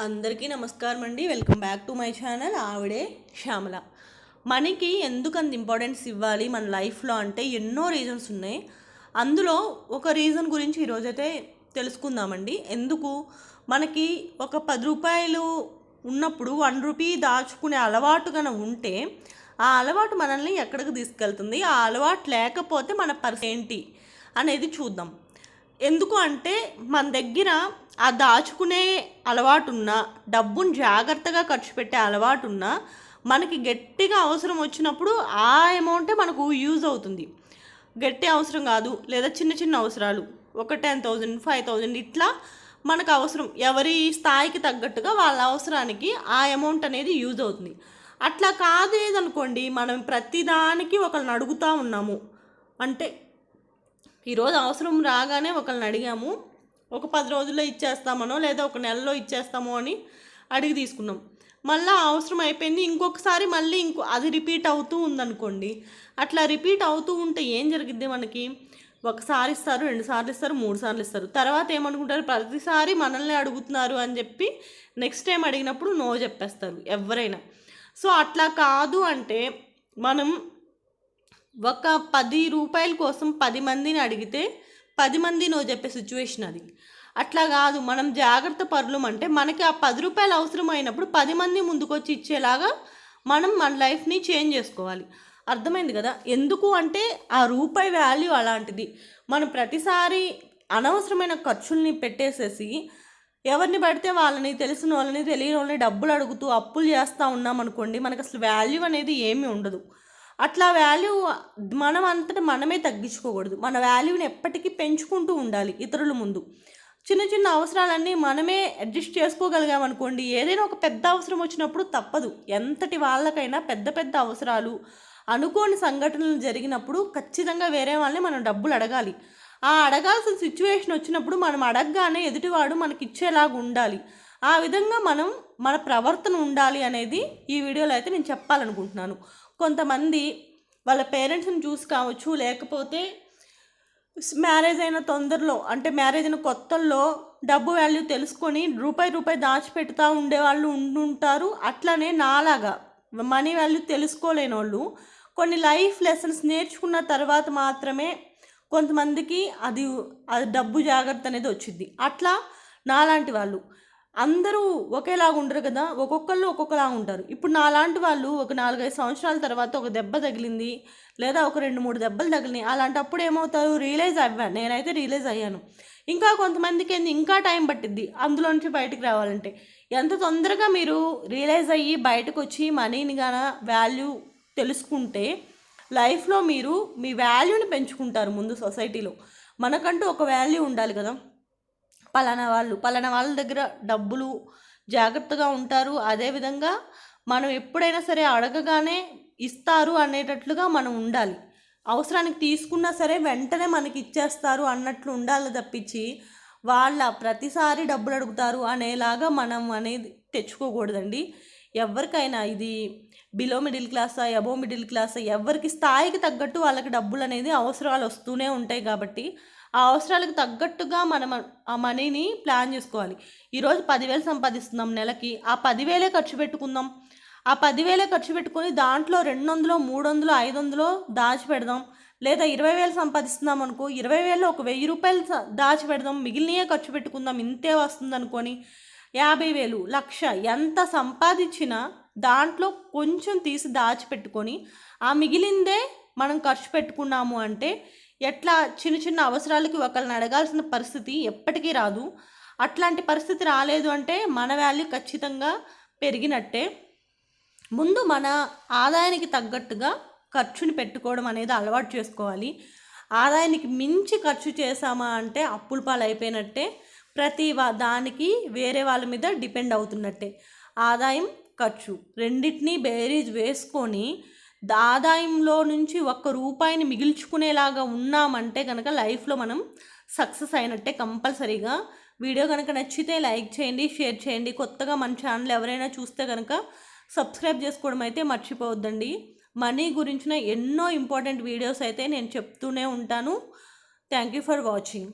అందరికీ నమస్కారం అండి. Welcome back to my channel. ఆవిడే శ్యామల. మనకి ఎందుకు అంత ఇంపార్టెన్స్ ఇవ్వాలి మన లైఫ్లో అంటే ఎన్నో రీజన్స్ ఉన్నాయి. అందులో ఒక రీజన్ గురించి ఈరోజైతే తెలుసుకుందామండి. ఎందుకు? మనకి ఒక పది రూపాయలు ఉన్నప్పుడు వన్ రూపీ దాచుకునే అలవాటు కనుక ఉంటే ఆ అలవాటు మనల్ని ఎక్కడికి తీసుకెళ్తుంది? ఆ అలవాటు లేకపోతే మన పరిస్థితి ఏంటి? అనేది చూద్దాం. ఎందుకు అంటే మన దగ్గర ఆ దాచుకునే అలవాటున్నా డబ్బును జాగ్రత్తగా ఖర్చు పెట్టే అలవాటున్నా మనకి గట్టిగా అవసరం వచ్చినప్పుడు ఆ అమౌంటే మనకు యూజ్ అవుతుంది. గట్టి అవసరం కాదు లేదా చిన్న చిన్న అవసరాలు ఒక టెన్ థౌజండ్ ఫైవ్ థౌజండ్ ఇట్లా మనకు అవసరం. ఎవరి స్థాయికి తగ్గట్టుగా వాళ్ళ అవసరానికి ఆ అమౌంట్ అనేది యూజ్ అవుతుంది. అట్లా కాదేదనుకోండి మనం ప్రతిదానికి ఒకరిని అడుగుతూ ఉన్నాము. అంటే ఈరోజు అవసరం రాగానే ఒకరిని అడిగాము ఒక పది రోజుల్లో ఇచ్చేస్తామనో లేదా ఒక నెలలో ఇచ్చేస్తామో అని అడిగి తీసుకున్నాం. మళ్ళీ అవసరం అయిపోయింది. ఇంకొకసారి మళ్ళీ ఇంకో అది రిపీట్ అవుతూ ఉందనుకోండి. అట్లా రిపీట్ అవుతూ ఉంటే ఏం జరిగిద్ది మనకి? ఒకసారి ఇస్తారు రెండు సార్లు ఇస్తారు మూడు సార్లు ఇస్తారు. తర్వాత ఏమనుకుంటారు? ప్రతిసారి మనల్ని అడుగుతున్నారు అని చెప్పి నెక్స్ట్ టైం అడిగినప్పుడు నో చెప్పేస్తారు ఎవరైనా. సో అట్లా కాదు అంటే మనం ఒక పది రూపాయల కోసం పది మందిని అడిగితే పది మంది నో చెప్పే సిచ్యువేషన్ అది. అట్లా కాదు మనం జాగ్రత్త పరులం అంటే మనకి ఆ పది రూపాయలు అవసరమైనప్పుడు పది మంది ముందుకొచ్చి ఇచ్చేలాగా మనం మన లైఫ్ని చేంజ్ చేసుకోవాలి. అర్థమైంది కదా? ఎందుకు అంటే ఆ రూపాయి వాల్యూ అలాంటిది. మనం ప్రతిసారి అనవసరమైన ఖర్చుల్ని పెట్టేసేసి ఎవరిని పడితే వాళ్ళని తెలిసిన వాళ్ళని తెలియని వాళ్ళని డబ్బులు అడుగుతూ అప్పులు చేస్తూ ఉన్నాం అనుకోండి మనకు అసలు వాల్యూ అనేది ఏమీ ఉండదు. అట్లా వాల్యూ మనం అంతటా మనమే తగ్గించుకోకూడదు. మన వాల్యూని ఎప్పటికీ పెంచుకుంటూ ఉండాలి ఇతరుల ముందు. చిన్న చిన్న అవసరాలన్నీ మనమే అడ్జస్ట్ చేసుకోగలిగామనుకోండి ఏదైనా ఒక పెద్ద అవసరం వచ్చినప్పుడు తప్పదు. ఎంతటి వాళ్ళకైనా పెద్ద పెద్ద అవసరాలు అనుకోని సంఘటనలు జరిగినప్పుడు ఖచ్చితంగా వేరే వాళ్ళని మనం డబ్బులు అడగాలి. ఆ అడగాల్సిన సిచ్యువేషన్ వచ్చినప్పుడు మనం అడగగానే ఎదుటివాడు మనకి ఇచ్చేలాగా ఉండాలి. ఆ విధంగా మనం మన ప్రవర్తన ఉండాలి అనేది ఈ వీడియోలో అయితే నేను చెప్పాలనుకుంటున్నాను. కొంతమంది వాళ్ళ పేరెంట్స్ని చూసి కావచ్చు లేకపోతే మ్యారేజ్ అయిన తొందరలో అంటే మ్యారేజ్ అయిన కొత్తల్లో డబ్బు వాల్యూ తెలుసుకొని రూపాయి రూపాయి దాచిపెడతా ఉండేవాళ్ళు ఉండుంటారు. అట్లనే నాలాగా మనీ వాల్యూ తెలుసుకోలేని వాళ్ళు కొన్ని లైఫ్ లెసన్స్ నేర్చుకున్న తర్వాత మాత్రమే కొంతమందికి అది అది డబ్బు జాగ్రత్త అనేది వచ్చింది అట్లా నాలాంటి వాళ్ళు. అందరూ ఒకేలాగా ఉండరు కదా. ఒక్కొక్కళ్ళు ఒక్కొక్కలాగా ఉంటారు. ఇప్పుడు నాలాంటి వాళ్ళు ఒక నాలుగైదు సంవత్సరాల తర్వాత ఒక దెబ్బ తగిలింది లేదా ఒక రెండు మూడు దెబ్బలు తగిలినాయి. అలాంటప్పుడు ఏమవుతారు? రియలైజ్ అవ్వాను నేనైతే రియలైజ్ అయ్యాను. ఇంకా కొంతమందికి ఏంది? ఇంకా టైం పట్టిద్ది అందులో నుంచి బయటకు రావాలంటే. ఎంత తొందరగా మీరు రియలైజ్ అయ్యి బయటకు వచ్చి మనీని గాన వాల్యూ తెలుసుకుంటే లైఫ్లో మీరు మీ వాల్యూని పెంచుకుంటారు ముందు సొసైటీలో. మనకంటూ ఒక వాల్యూ ఉండాలి కదా. పలానా వాళ్ళు పలానా వాళ్ళ దగ్గర డబ్బులు జాగ్రత్తగా ఉంటారు. అదేవిధంగా మనం ఎప్పుడైనా సరే అడగగానే ఇస్తారు అనేటట్లుగా మనం ఉండాలి. అవసరానికి తీసుకున్నా సరే వెంటనే మనకి ఇచ్చేస్తారు అన్నట్లు ఉండాలి తప్పించి వాళ్ళ ప్రతిసారి డబ్బులు అడుగుతారు అనేలాగా మనం అనేది తెచ్చుకోకూడదండి. ఎవరికైనా ఇది బిలో మిడిల్ క్లాసా అబో మిడిల్ క్లాసా ఎవరికి స్థాయికి తగ్గట్టు వాళ్ళకి డబ్బులు అనేది అవసరాలు వస్తూనే ఉంటాయి కాబట్టి ఆ అవసరాలకు తగ్గట్టుగా మనం ఆ మనీని ప్లాన్ చేసుకోవాలి. ఈరోజు పదివేలు సంపాదిస్తున్నాం నెలకి ఆ పదివేలే ఖర్చు పెట్టుకుందాం. ఆ పదివేలే ఖర్చు పెట్టుకొని దాంట్లో రెండు వందలు మూడు వందలు ఐదు వందలు దాచి పెడదాం. లేదా ఇరవై వేలు సంపాదిస్తున్నాం అనుకో ఇరవై వేలు ఒక వెయ్యి రూపాయలు దాచి పెడదాం. మిగిలినయే ఖర్చు పెట్టుకుందాం. ఇంతే వస్తుంది అనుకొని యాభై వేలు లక్ష ఎంత సంపాదించినా దాంట్లో కొంచెం తీసి దాచిపెట్టుకొని ఆ మిగిలిందే మనం ఖర్చు పెట్టుకున్నాము అంటే ఎట్లా చిన్న చిన్న అవసరాలకి ఒకరిని అడగాల్సిన పరిస్థితి ఎప్పటికీ రాదు. అట్లాంటి పరిస్థితి రాలేదు అంటే మన వాల్యూ ఖచ్చితంగా పెరిగినట్టే. ముందు మన ఆదాయానికి తగ్గట్టుగా ఖర్చుని పెట్టుకోవడం అనేది అలవాటు చేసుకోవాలి. ఆదాయానికి మించి ఖర్చు చేసామా అంటే అప్పుల పాలు అయిపోయినట్టే ప్రతి దానికి వేరే వాళ్ళ మీద డిపెండ్ అవుతున్నట్టే. ఆదాయం ఖర్చు రెండింటినీ బేరీజ్ వేసుకొని ఆదాయంలో నుంచి ఒక్క రూపాయిని మిగిల్చుకునేలాగా ఉన్నామంటే కనుక లైఫ్లో మనం సక్సెస్ అయినట్టే కంపల్సరీగా. వీడియో కనుక నచ్చితే లైక్ చేయండి షేర్ చేయండి. కొత్తగా మన ఛానల్ ఎవరైనా చూస్తే కనుక సబ్స్క్రైబ్ చేసుకోవడం అయితే మర్చిపోవద్దండి. మనీ గురించిన ఎన్నో ఇంపార్టెంట్ వీడియోస్ అయితే నేను చెప్తూనే ఉంటాను. Thank you for watching.